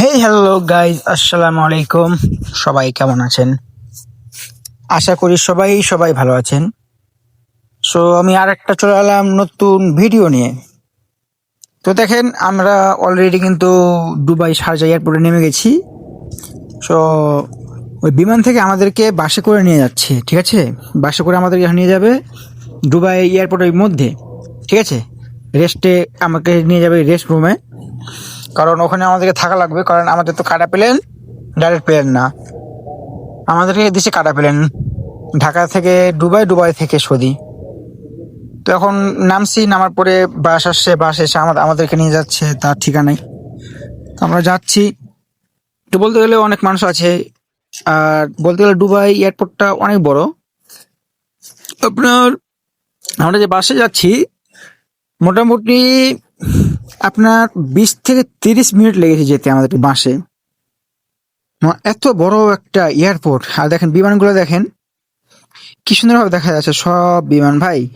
Hey hello guys আসসালামু আলাইকুম সবাই কেমন আছেন? আশা করি সবাই সবাই ভালো আছেন। সো আমি আর একটা চলে এলাম নতুন ভিডিও নিয়ে। তো দেখেন, আমরা অলরেডি কিন্তু দুবাই শারজা এয়ারপোর্টে নেমে গেছি। সো ওই বিমান থেকে আমাদেরকে বাসে করে নিয়ে যাচ্ছে, ঠিক আছে? বাসে করে আমাদেরকে এখানে নিয়ে যাবে দুবাই এয়ারপোর্টের মধ্যে, ঠিক আছে? রেস্টে আমাকে নিয়ে যাবে রেস্ট রুমে কারণ ওখানে আমাদেরকে থাকা লাগবে, কারণ আমাদের তো কাটা প্লেন ডাইরেক্ট প্লেন না। আমাদেরকে দিছে কাটা প্লেন, ঢাকা থেকে দুবাই দুবাই থেকে সৌদি। তো এখন নামছি, নামার পরে বাস আসছে, বাস এসে আমাদের, আমাদেরকে নিয়ে যাচ্ছে, তার ঠিকানায়। আমরা যাচ্ছি। তো বলতে গেলে অনেক মানুষ আছে, আর বলতে গেলে দুবাই এয়ারপোর্টটা অনেক বড়। আপনার, আমরা যে বাসে যাচ্ছি, মোটামুটি আপনার বিশ থেকে তিরিশ মিনিট লেগেছে যেতে আমাদের বাসে। এত বড় একটা এয়ারপোর্ট। আর দেখেন, বিমানগুলো দেখেন, কি সুন্দরভাবে দেখা যাচ্ছে সব বিমান, ভাই।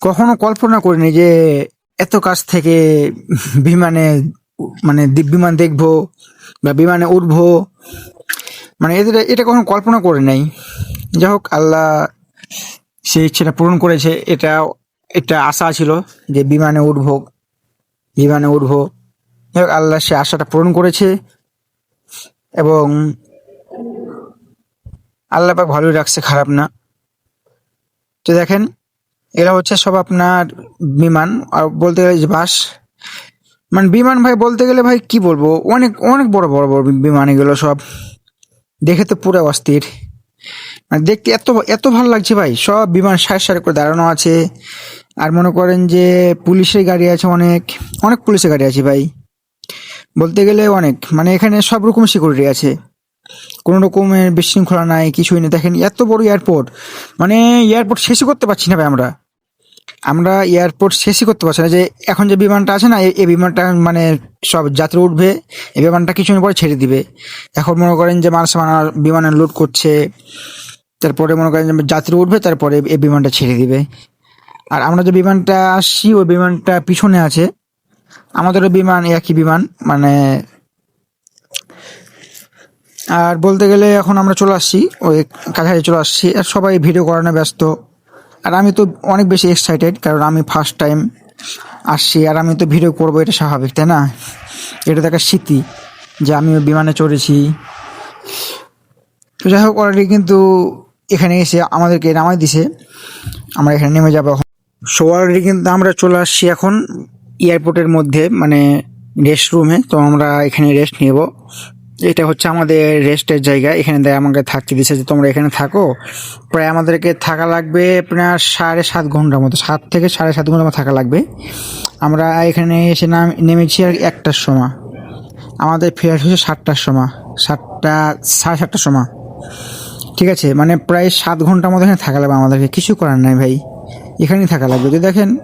কখনো কল্পনা করিনি যে এত কাছ থেকে বিমানে মানে বিমান দেখব বা বিমানে উঠবো। মানে এদের, এটা কখনো কল্পনা করে নাই। যাই হোক, আল্লাহ সেই ইচ্ছেটা পূরণ করেছে। এটা একটা আশা ছিল যে বিমানে উঠবো। বিমানে উঠবো। হোক, আল্লাহ সে আশাটা পূরণ করেছে এবং আল্লাহ পাক ভালোই রাখছে, খারাপ না। তো দেখেন, এরা হচ্ছে সব আপনার বিমান, আর বলতে গেলে বাস। মানে বিমান ভাই, বলতে গেলে ভাই, কি বলব? অনেক অনেক বড় বড় বড় বিমান এগুলো সব। দেখে তো পুরো অস্থির। মানে দেখতে এত এত ভালো লাগছে ভাই, সব বিমান সারি সারি করে দাঁড়ানো আছে। আর মনে করেন যে পুলিশের গাড়ি আছে অনেক অনেক পুলিশের গাড়ি আছে ভাই। বলতে গেলে অনেক মানে এখানে সব রকম সিকিউরিটি আছে। কোনো রকমের বিশৃঙ্খলা নাই, কিছুই নেই। দেখেন, এত বড় এয়ারপোর্ট মানে এয়ারপোর্ট শেষই করতে পারছি না ভাই আমরা। আমরা এয়ারপোর্ট শেষই করতে পারছি না যে এখন যে বিমানটা আছে না এই- বিমানটা মানে সব যাত্রী উঠবে এই বিমানটা কিছুদিন পরে ছেড়ে দিবে। এখন মনে করেন যে মানুষ মানা- বিমানে লোড করছে, তারপরে মনে করেন যাত্রী উঠবে, তারপরে এই বিমানটা ছেড়ে দিবে। আর আমরা যে বিমানটা আসছি, ওই বিমানটা পিছনে আছে। আমাদেরও বিমান একই বিমান মানে আর বলতে গেলে এখন আমরা চলে আসছি, ওই কাছাকাছি চলে আসছি, আর সবাই ভিডিও করানো ব্যস্ত। আর আমি তো অনেক বেশি এক্সাইটেড কারণ আমি ফার্স্ট টাইম আসছি, আর আমি তো ভিডিও করব, এটা স্বাভাবিক, তাই না? এটা একটা স্মৃতি যে আমি ওই বিমানে চড়েছি। তো যাই হোক অলরেডি কিন্তু এখানে এসে আমাদেরকে নামাই দিছে। আমরা এখানে নেমে যাব সো কিন্তু আমরা চলে আসছি এখন এয়ারপোর্টের মধ্যে মানে রেস্ট রুমে তো আমরা এখানে রেস্ট নেব। এটা হচ্ছে আমাদের রেস্টের জায়গা। এখানে দেয় আমাকে থাকতে দিচ্ছে যে, তোমরা এখানে থাকো। প্রায় আমাদেরকে থাকা লাগবে আপনার সাড়ে সাত ঘণ্টার মতো, সাত থেকে সাড়ে সাত ঘণ্টার মতো থাকা লাগবে। আমরা এখানে এসে নাম, নেমেছি আর একটার সময়। আমাদের ফেরার হচ্ছে সাতটার সময়। সাতটা, সাড়ে সাতটার সময়। ঠিক আছে? মানে প্রায় সাত ঘণ্টার মতো এখানে থাকা লাগবে আমাদেরকে। কিছু করার নাই ভাই। এখানেই থাকা লাগবে। তো দেখেন,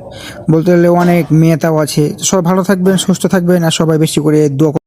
বলতে গেলে অনেক মেয়েতাও আছে। সবাই ভালো থাকবেন, সুস্থ থাকবেন, আর সবাই বেশি করে দোয়া